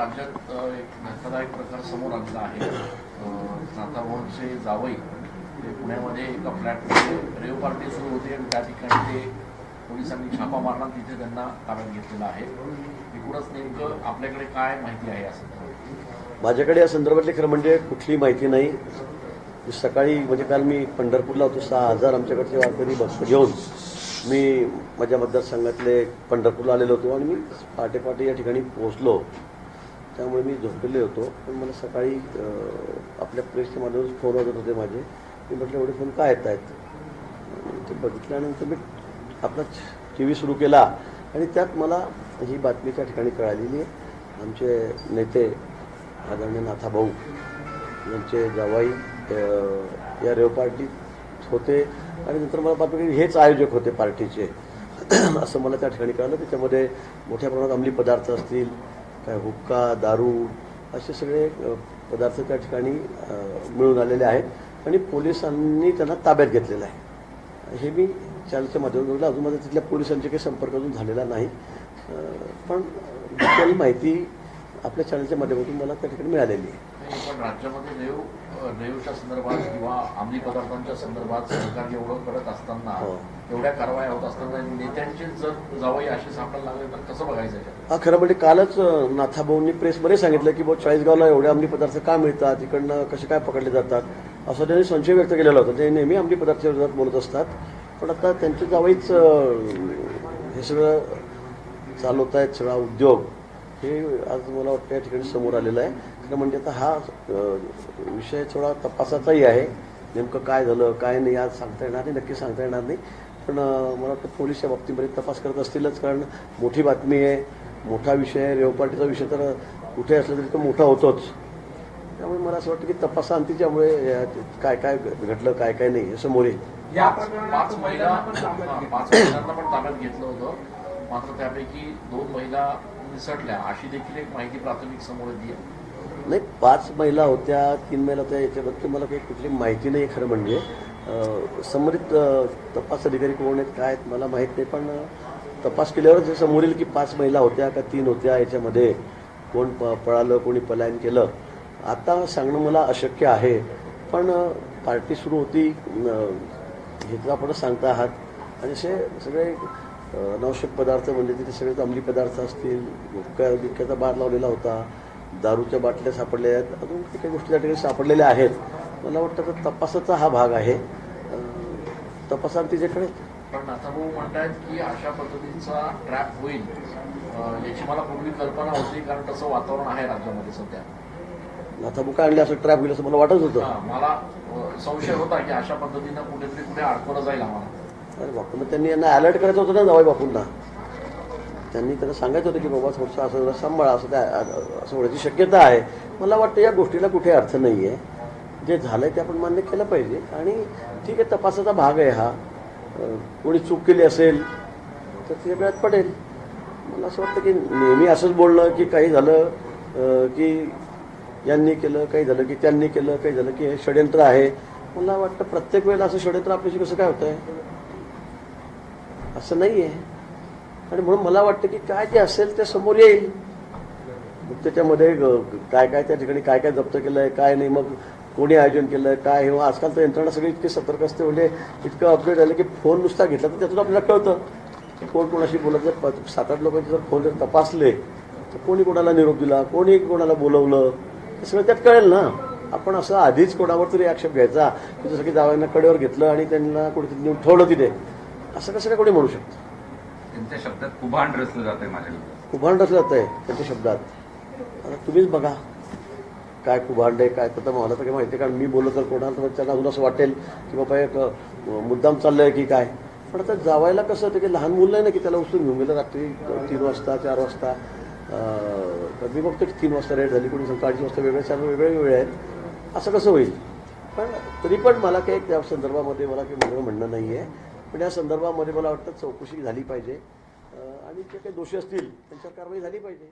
राज्यात अ, एक प्रकार समोर आलेला आहे. नाताभाऊंचे जावई ते पुण्यामध्ये एका फ्लॅटमध्ये रेव पार्टी सुरू होती आणि त्या ठिकाणी ते पोलिसांनी छापा मारला तिथे त्यांना ताब्यात घेतलेला आहे. एकूणच नेमकं आपल्याकडे काय माहिती आहे या संदर्भात? माझ्याकडे या संदर्भातली खरं म्हणजे कुठली माहिती नाही. सकाळी म्हणजे काल मी पंढरपूरला होतो सहा हजार आमच्याकडचे वारकरी बस घेऊन. मी माझ्या मतदारसंघातले पंढरपूरला आलेलो होतो आणि मी पहाटे पहाटे या ठिकाणी पोहोचलो. त्यामुळे मी झोपलेले होतो. पण मला सकाळी आपल्या प्रेसच्या माध्यमातून फोन वाजत होते माझे. मी म्हटलं एवढे फोन काय येत आहेत? ते बघितल्यानंतर मी आपला टी व्ही सुरू केला. आणि त्यात मला ही बातमी त्या ठिकाणी कळालेली आहे. आमचे नेते आदरणीय नाथाभाऊ यांचे जावाई या रेव पार्टीत होते. आणि नंतर मला बातमी हेच आयोजक होते पार्टीचे. असं मला त्या ठिकाणी कळालं. त्याच्यामध्ये मोठ्या प्रमाणात अंमली पदार्थ असतील काय हुक्का दारू असे सगळे पदार्थ त्या ठिकाणी मिळून आलेले आहेत आणि पोलिसांनी त्यांना ताब्यात घेतलेलं आहे. हे मी चॅनलच्या माध्यमातून अजून माझा तिथल्या पोलिसांचे काही संपर्क अजून झालेला नाही. पण डिटेल माहिती आपल्या चॅनलच्या माध्यमातून मला त्या ठिकाणी मिळालेली आहे. नाही, पण राज्यामध्ये रेव अ, रेवच्या संदर्भात किंवा अंमली पदार्थांच्या संदर्भात सरकार एवढं करत असताना हो. एवढ्या कारवाया होत असताना नेत्यांचे जर जावई असे सापडायला लागले तर कसं बघायचं याच्यात? हा खरं म्हणजे कालच नाथाभाऊंनी प्रेसमध्ये सांगितलं की बुवा चाळीसगावला एवढे अंमली पदार्थ का मिळतात? इकडनं कसे काय पकडले जातात? असं त्यांनी संशय व्यक्त केलेला होता. ते नेहमी अंमली पदार्थाच्या विरोधात बोलत असतात. पण आता त्यांचे जावईच हे सगळं चालवत आहेत सगळा उद्योग. हे आज मला वाटतं या ठिकाणी समोर आलेलं आहे. खरं म्हणजे आता हा विषय थोडा तपासाचाही आहे. नेमकं काय झालं काय नाही आज सांगता येणार नाही नक्की सांगता येणार नाही. पण मला वाटतं पोलीस या बाबतीमध्ये तपास करत असतीलच कारण मोठी बातमी आहे मोठा विषय आहे. रेव पार्टीचा विषय तर कुठे असला तरी तो मोठा होतोच. त्यामुळे मला असं वाटतं की तपासांतीच्यामुळे काय काय घडलं काय काय नाही हे समोर येईल. या पाच महिला पण ताब्यात घेतलं होतं. मात्र त्यापैकी दोन महिला निसटल्या अशी देखील एक माहिती प्राथमिक समोर नाही पाच महिला होत्या तीन महिला होत्या याच्याबद्दल मला काही कुठली माहिती नाही खरं म्हणजे. संबंधित तपास अधिकारी कोण आहेत काय आहेत मला माहीत नाही पण तपास केल्यावरच हे समोर येईल की पाच महिला होत्या का तीन होत्या याच्यामध्ये कोण प पळालं कोणी पलायन केलं. आता सांगणं मला अशक्य आहे पण पार्टी सुरू होती हे तर आपण सांगता आहात. आणि असे सगळे अनावश्यक पदार्थ म्हणजे तिथे सगळे अंमली पदार्थ असतील गुटखा गुटख्याचा बार लावलेला होता दारूच्या बाटल्या सापडल्या आहेत अजून काही काही गोष्टी त्या ठिकाणी सापडलेल्या आहेत. मला वाटतं तर तपासाचा हा भाग आहे. तपासांती कळेल पण नाथाभाऊ म्हणतायत की अशा पद्धतीचा ट्रॅप होईल याची मला पूर्वी कल्पना होती कारण तसं वातावरण आहे राज्यामध्ये सध्या. आता बुका आणले असं ट्रॅप होईल असं मला वाटत होतं. मला संशय होता की अशा पद्धतीनं कुठेतरी कुठे अडकवलं जाईल आम्हाला. अरे बापू मग त्यांनी यांना अलर्ट करायचं होतं ना नवाई बापूंना. त्यांनी त्यांना सांगायचं होतं की बाबा थोडंसं असं जरा सांभाळा असं त्या असं होण्याची शक्यता आहे. मला वाटतं या गोष्टीला कुठे अर्थ नाही आहे जे झालं आहे ते आपण मान्य केलं पाहिजे. आणि ठीक आहे तपासाचा भाग आहे हा. कोणी चूक केली असेल तर ते वेळात पडेल. मला असं वाटतं की नेहमी असंच बोलणं की काही झालं की यांनी केलं काही झालं की त्यांनी केलं काही झालं की हे षडयंत्र आहे. मला वाटतं प्रत्येक वेळेला असं षडयंत्र आपल्याशी कसं काय होतं आहे असं नाही आहे आणि म्हणून मला वाटतं की काय जे असेल ते समोर येईल. मग त्याच्यामध्ये ग- काय काय त्या ठिकाणी काय काय जप्त केलंय काय नाही मग कोणी आयोजन केलंय काय हे आजकाल तर यंत्रणा सगळी इतकी सतर्क असते म्हणजे इतकं अपडेट झालं की फोन नुसता घेतला तर त्यातून आपल्याला कळतं. की कोण कोणाशी बोलत जर प- सात आठ लोकांचे जर फोन जर तपासले तर कोणी कोणाला निरोप दिला कोणी कोणाला बोलवलं हे सगळं त्यात कळेल ना. आपण असं आधीच कोणावर तरी आक्षेप घ्यायचा की जसं की जावयांना कडेवर घेतलं आणि त्यांना कुठेतरी नेऊन ठेवलं तिथे. असं कसं काय कोणी म्हणू शकतं? त्यांच्या शब्दात कुभांड रचलं जात आहे कुभांड जात आहे त्यांच्या शब्दात. आता तुम्हीच बघा काय कुभांड आहे काय तर मला तर काही माहिती आहे कारण मी बोललो तर कोणाला तर त्यांना अजून असं वाटेल की बाबा एक मुद्दाम चाललंय की काय. पण आता जावायला कसं होतं की लहान मुलं आहे ना की त्याला उचलून घेऊन गेलं रात्री तीन वाजता चार वाजता. मी बघतो की तीन वाजता रेट झाली कोणी सांगतो अडीच वाजता वेगळे चार वेगळे वेळ आहेत. असं कसं होईल? पण तरी पण मला काही त्या संदर्भामध्ये मला काही म्हणणं म्हणणं नाही आहे पण या संदर्भामध्ये मला वाटतं चौकशी झाली पाहिजे. आणि जे काही दोषी असतील त्यांच्यावर कारवाई झाली पाहिजे.